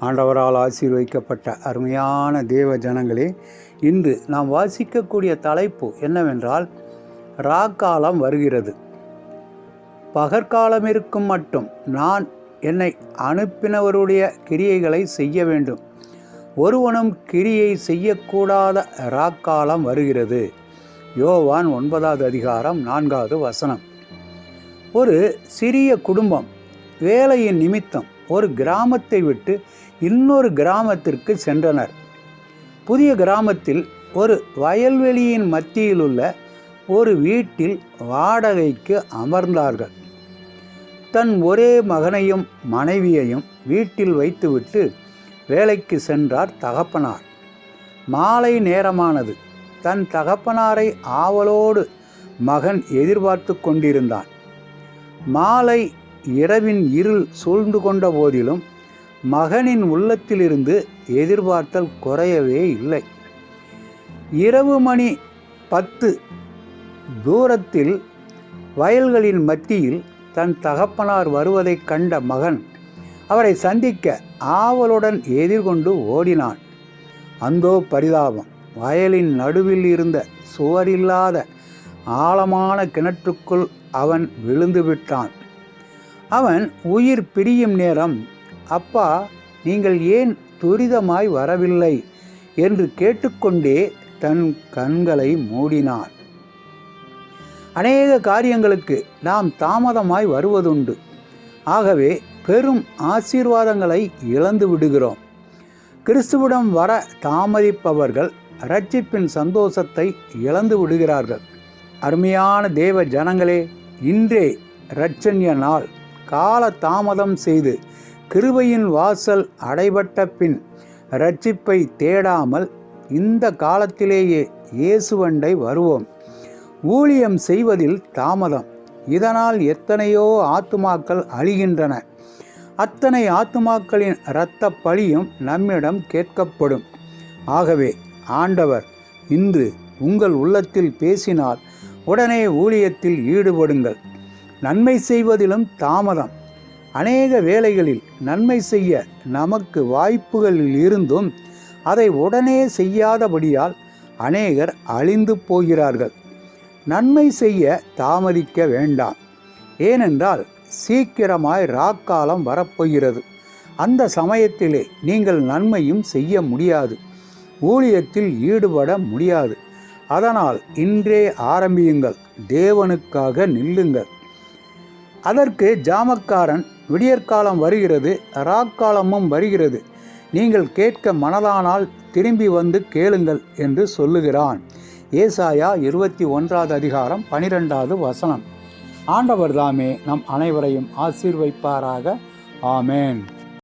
ஆண்டவரால் ஆசீர்வதிக்கப்பட்ட அருமையான தேவ ஜனங்களே இன்று நாம் வாசிக்கக்கூடிய தலைப்பு என்னவென்றால் ராக்காலம் வருகிறது. பகற்காலம் இருக்கும் மட்டும் நான் என்னை அனுப்பினவருடைய கிரியைகளை செய்ய வேண்டும். ஒருவனும் கிரியை செய்யக்கூடாத ராக்காலம் வருகிறது. யோவான் ஒன்பதாவது அதிகாரம் நான்காவது வசனம். ஒரு சிறிய குடும்பம் வேலையின் நிமித்தம் ஒரு கிராமத்தை விட்டு இன்னொரு கிராமத்திற்கு சென்றனர். புதிய கிராமத்தில் ஒரு வயல்வெளியின் மத்தியில் உள்ள ஒரு வீட்டில் வாடகைக்கு அமர்ந்தார்கள். தன் ஒரே மகனையும் மனைவியையும் வீட்டில் வைத்துவிட்டு வேலைக்கு சென்றார் தகப்பனார். மாலை நேரமானது தன் தகப்பனாரை ஆவலோடு மகன் எதிர்பார்த்து கொண்டிருந்தான். மாலை இரவின் இருள் சூழ்ந்து கொண்ட போதிலும் மகனின் உள்ளத்திலிருந்து எதிர்பார்த்தல் குறையவே இல்லை. இரவு மணி பத்து தூரத்தில் வயல்களின் மத்தியில் தன் தகப்பனார் வருவதைக் கண்ட மகன் அவரை சந்திக்க ஆவலுடன் எதிர்கொண்டு ஓடினான். அந்தோ பரிதாபம். வயலின் நடுவில் இருந்த சுவரில்லாத ஆழமான கிணற்றுக்குள் அவன் விழுந்து விட்டான். அவன் உயிர் பிரியும் நேரம். அப்பா நீங்கள் ஏன் துரிதமாய் வரவில்லை? என்று கேட்டுக்கொண்டே தன் கண்களை மூடினான். அநேக காரியங்களுக்கு நாம் தாமதமாய் வருவதுண்டு. ஆகவே பெரும் ஆசீர்வாதங்களை இழந்து விடுகிறோம். கிறிஸ்துவிடம் வர தாமதிப்பவர்கள் ரட்சிப்பின் சந்தோஷத்தை இழந்து விடுகிறார்கள். அருமையான தேவ ஜனங்களே இன்றே இரட்சண்ய நாள். கால தாமதம் செய்து கிருபையின் வாசல் அடைபட்ட பின் ரட்சிப்பை தேடாமல் இந்த காலத்திலேயே இயேசுவண்டை வருவோம். ஊழியம் செய்வதில் தாமதம். இதனால் எத்தனையோ ஆத்துமாக்கள் அழிகின்றன. அத்தனை ஆத்துமாக்களின் இரத்த பழியும் நம்மிடம் கேட்கப்படும். ஆகவே ஆண்டவர் இன்று உங்கள் உள்ளத்தில் பேசினால் உடனே ஊழியத்தில் ஈடுபடுங்கள். நன்மை செய்வதிலும் தாமதம். அநேக வேளைகளில் நன்மை செய்ய நமக்கு வாய்ப்புகளில் இருந்தும் அதை உடனே செய்யாதபடியால் அநேகர் அழிந்து போகிறார்கள். நன்மை செய்ய தாமதிக்க வேண்டாம். ஏனென்றால் சீக்கிரமாய் ராக்காலம் வரப்போகிறது. அந்த சமயத்திலே நீங்கள் நன்மையும் செய்ய முடியாது. ஊழியத்தில் ஈடுபட முடியாது. அதனால் இன்றே ஆரம்பியுங்கள். தேவனுக்காக நில்லுங்கள். அதற்கு ஜாமக்காரன் விடியற்காலம் வருகிறது ராக்காலமும் வருகிறது. நீங்கள் கேட்க மனதானால் திரும்பி வந்து கேளுங்கள் என்று சொல்லுகிறான். ஏசாயா இருபத்தி ஒன்றாவது அதிகாரம் பனிரெண்டாவது வசனம். ஆண்டவர் தாமே நம் அனைவரையும் ஆசீர்வைப்பாராக. ஆமேன்.